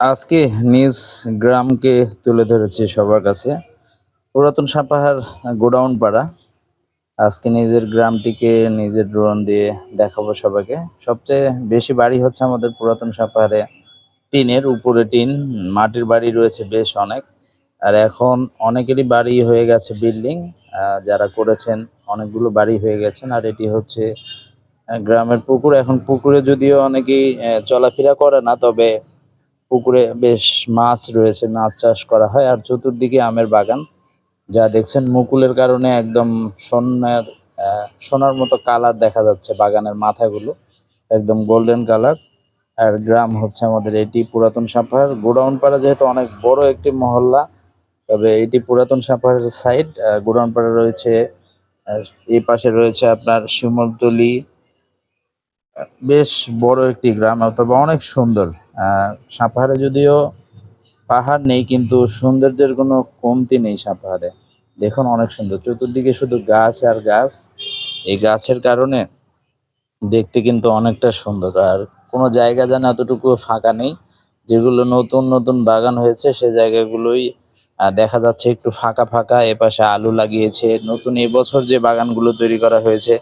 আজকে নিজ গ্রামকে তুলে ধরেছে সবার কাছে। পুরাতন সাপাহার গোডাউন পাড়া। আজকে নিজের গ্রামটিকে নিজের ড্রোন দিয়ে দেখাবো সবাইকে। সবচেয়ে বেশি বাড়ি হচ্ছে আমাদের পুরাতন সাপাহারে টিনের, উপরে টিন, মাটির বাড়ি রয়েছে বেশ অনেক। আর এখন অনেকেরই বাড়ি হয়ে গেছে বিল্ডিং যারা করেছেন অনেকগুলো বাড়ি হয়ে গেছেন। আর এটি হচ্ছে গ্রামের পুকুর। এখন পুকুরে যদিও অনেকেই চলাফেরা করে না, তবে পুকুরে বেশ মাছ রয়েছে, মাছ চাষ করা হয়। আর চতুর্দিকে আমের বাগান, যা দেখছেন মুকুলের কারণে একদম সোনার সোনার মতো কালার দেখা যাচ্ছে বাগানের মাথাগুলো, একদম গোল্ডেন কালার আর গ্রাম হচ্ছে আমাদের এটি পুরাতন সাপাহার গোডাউন পাড়া যেহেতু অনেক বড় একটি মহল্লা, তবে এটি পুরাতন সাপাহারের সাইড গোডাউন পাড়া রয়েছে এই পাশে রয়েছে আপনার শিমলতলি। বেশ বড় একটি গ্রাম, তবে অনেক সুন্দর। সাপাহারে যদিও পাহাড় নেই, কিন্তু সৌন্দর্যের কোনো কমতি নেই সাপাহারে। দেখুন অনেক সুন্দর। চতুর্দিকে শুধু গাছ আর গাছ। এই গাছের কারণে দেখতে কিন্তু অনেকটা সুন্দর। আর কোনো জায়গা যেন এতটুকু ফাঁকা নেই, যেগুলো নতুন নতুন বাগান হয়েছে, সে জায়গাগুলোই দেখা যাচ্ছে একটু ফাঁকা ফাঁকা। এপাশে আলু লাগিয়েছে। নতুন এবছর যে বাগানগুলো তৈরি করা হয়েছে,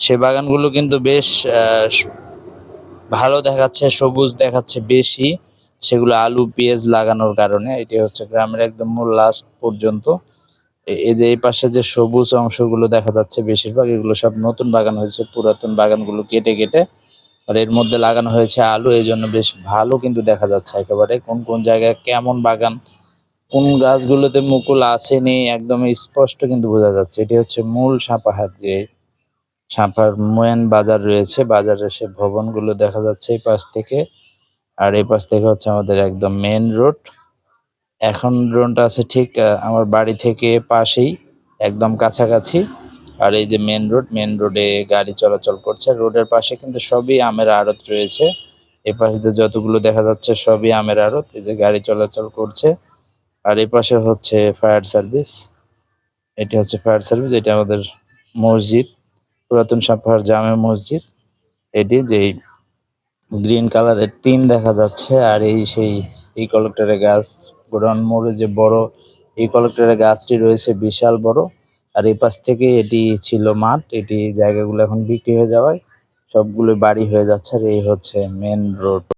সে বাগানগুলো কিন্তু বেশ ভালো দেখাচ্ছে, সবুজ দেখাচ্ছে বেশি। সেগুলো আলু, পেঁয়াজ লাগানোর কারণে এটি হচ্ছে গ্রামের একদম মূল লাস্ট পর্যন্ত। এই যে এই পাশে যে সবুজ অংশগুলো দেখা যাচ্ছে বেশিরভাগ, এগুলো সব নতুন বাগান হয়েছে, পুরাতন বাগানগুলো কেটে কেটে। আর এর মধ্যে লাগানো হয়েছে আলু এই জন্য বেশ ভালো কিন্তু দেখা যাচ্ছে একেবারে। কোন কোন জায়গায় কেমন বাগান, কোন গাছগুলোতে মুকুল আছে নেই একদম স্পষ্ট কিন্তু বোঝা যাচ্ছে। এটি হচ্ছে মূল সাপাহার যে সাপার মোয়েন বাজার রয়েছে। বাজারে সে ভবনগুলো দেখা যাচ্ছে এই পাশ থেকে। আর এই পাশ থেকে হচ্ছে আমাদের একদম মেন রোড এখন ড্রোনটা আছে ঠিক আমার বাড়ি থেকে পাশেই, একদম কাছাকাছি। আর এই যে মেন রোড মেন রোডে গাড়ি চলাচল করছে। রোডের পাশে কিন্তু সবই আমের আড়ত রয়েছে। এই পাশে যতগুলো দেখা যাচ্ছে সবই আমের আড়ত। এই যে গাড়ি চলাচল করছে। আর এই পাশে হচ্ছে ফায়ার সার্ভিস এটি হচ্ছে ফায়ার সার্ভিস এটা আমাদের মসজিদ। পুরাতন সাপাহার জামে মসজিদ। এটি যেই গ্রিন কালারের টিন দেখা যাচ্ছে আর এই সেই এই কলেক্টরের গাছ গোডাউন মোড়ে যে বড় এই কলেক্টরের গাছটি রয়েছে বিশাল বড়। আর এই পাশ থেকে এটি ছিল মাঠ। এটি জায়গাগুলো এখন বিক্রি হয়ে যাওয়ায় সবগুলো বাড়ি হয়ে যাচ্ছে আর এই হচ্ছে মেন রোড